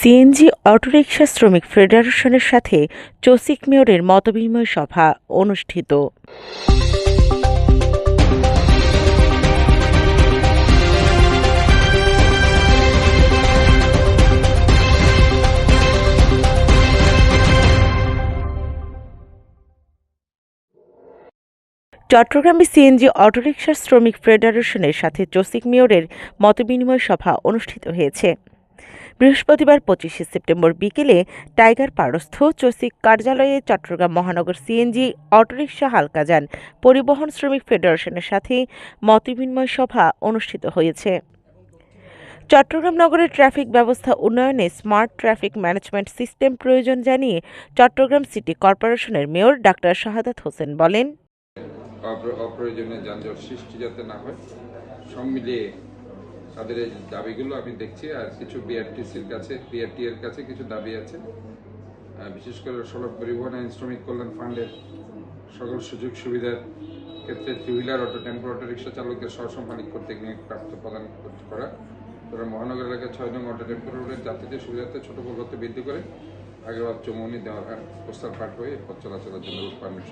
CNG autorickshaw শ্রমিক ফেডারেশনের সাথে চসিক মেয়রের মতবিনিময় সভা অনুষ্ঠিত। চট্টগ্রামে সিএনজি অটোরিকশা শ্রমিক ফেডারেশনের সাথে চসিক মেয়রের মতবিনিময় সভা অনুষ্ঠিত হয়েছে। বৃহস্পতিবার পঁচিশে সেপ্টেম্বর বিকেলে টাইগার পারস্থ চসিক কার্যালয়ে চট্টগ্রাম মহানগর সিএনজি অটোরিকশা হালকা যান। পরিবহন শ্রমিক ফেডারেশনের সাথে মতবিনিময় সভা অনুষ্ঠিত হয়েছে। চট্টগ্রাম নগরের ট্রাফিক ব্যবস্থা উন্নয়নে স্মার্ট ট্রাফিক ম্যানেজমেন্ট সিস্টেম প্রয়োজন জানিয়ে চট্টগ্রাম সিটি কর্পোরেশনের মেয়র ডাক্তার শাহাদাত হোসেন বলেন। অপ্রয়োজনীয় যানজট সৃষ্টি যাতে না হয়, সব মিলিয়ে তাদের এই দাবিগুলো আমি দেখছি, আর কিছু বিআরটিসির কাছে বিআরটি এর কাছে কিছু দাবি আছে বিশেষ করে সড়ক পরিবহন আইন, শ্রমিক কল্যাণ ফান্ডের সকল সুযোগ সুবিধার ক্ষেত্রে three wheeler auto tempo auto rickshaw চালকের সহসম্পাদিক কর্তৃক নিয়োগ প্রাপ্ত প্রদান করতে- করা তারা মহানগর এলাকায় ছয় নং অটো টেম্পো রোডের যাত্রীদের সুবিধার্থে ছোট পরিবর্তে বৃদ্ধি করে আগেবার চৌমনি দেওয়া প্রস্তাব পাঠ হয়ে পথ চলাচলের জন্য পারমিট।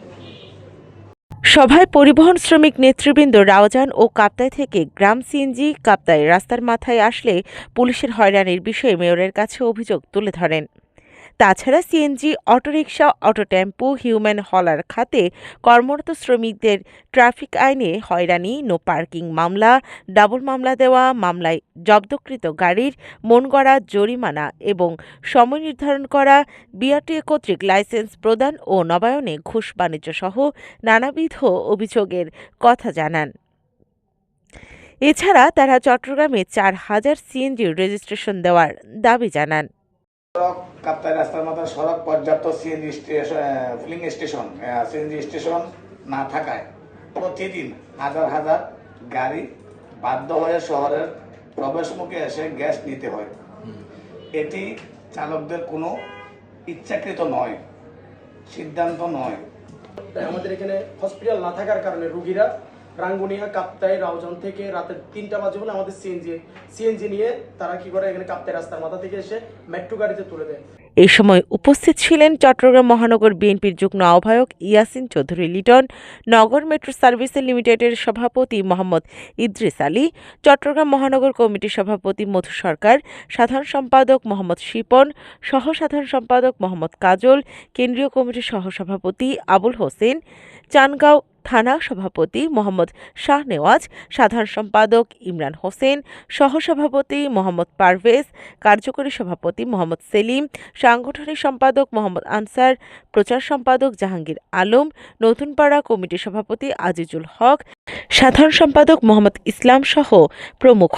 সভায় পরিবহন শ্রমিক নেতৃবৃন্দ রাওজান ও কাপ্তায় থেকে গ্রাম সিএনজি কাপ্তায় রাস্তার মাথায় আসলে পুলিশের হয়রানির বিষয়ে মেয়রের কাছে অভিযোগ তুলে ধরেন। তাছাড়া CNG auto rickshaw auto tempo human hauler খাতে কর্মরত শ্রমিকদের ট্রাফিক আইনে হয়রানি, নো পার্কিং মামলা, ডাবল মামলা দেওয়া, মামলায় জব্দকৃত গাড়ির মন গড়া জরিমানা এবং সময় নির্ধারণ করা বিআরটিএ কর্তৃক লাইসেন্স প্রদান ও নবায়নে ঘুষ বাণিজ্য সহ নানাবিধ অভিযোগের কথা জানান। এছাড়া তারা চট্টগ্রামে চার হাজার সিএনজি রেজিস্ট্রেশন দেওয়ার দাবি জানান। সড়ক কাপ্তাই রাস্তার মতো সড়ক পর্যাপ্ত CNG station filling station CNG station না থাকায় প্রতিদিন হাজার হাজার গাড়ি বাধ্য হয়ে শহরের প্রবেশমুখে এসে গ্যাস নিতে হয়। এটি চালকদের কোনো ইচ্ছাকৃত নয়, সিদ্ধান্ত নয়। আমাদের এখানে হসপিটাল না থাকার কারণে রুগীরা রাঙ্গুনিয়া, কাপ্তাই রাউজান থেকে রাতের তিনটা বাজে হলে আমাদের সিএনজি সিএনজি নিয়ে তারা কি করে এখানে কাপ্তাই রাস্তার মাথা থেকে এসে মেট্রো গাড়িতে তুলে দেয়। এই সময় উপস্থিত ছিলেন চট্টগ্রাম মহানগর বিএনপির যুগ্ম আহ্বায়ক ইয়াসিন চৌধুরী লিটন, নগর মেট্রো সার্ভিসেস লিমিটেডের সভাপতি মোহাম্মদ ইদ্রিস আলী, চট্টগ্রাম মহানগর কমিটির সভাপতি মধু সরকার, সাধারণ সম্পাদক মোহাম্মদ শিপন সহ সাধারণ সম্পাদক মোহাম্মদ কাজল, কেন্দ্রীয় কমিটির সহসভাপতি আবুল হোসেন, চানগাঁও থানা সভাপতি মোহাম্মদ শাহ নেওয়াজ, সাধারণ সম্পাদক ইমরান হোসেন, সহসভাপতি মোহাম্মদ পারভেজ, কার্যকরী সভাপতি মোহাম্মদ সেলিম, সাংগঠনিক সম্পাদক মোহাম্মদ আনসার, প্রচার সম্পাদক জাহাঙ্গীর আলম, নতুনপাড়া কমিটি সভাপতি আজিজুল হক, সাধারণ সম্পাদক মোহাম্মদ ইসলাম সহ প্রমুখ।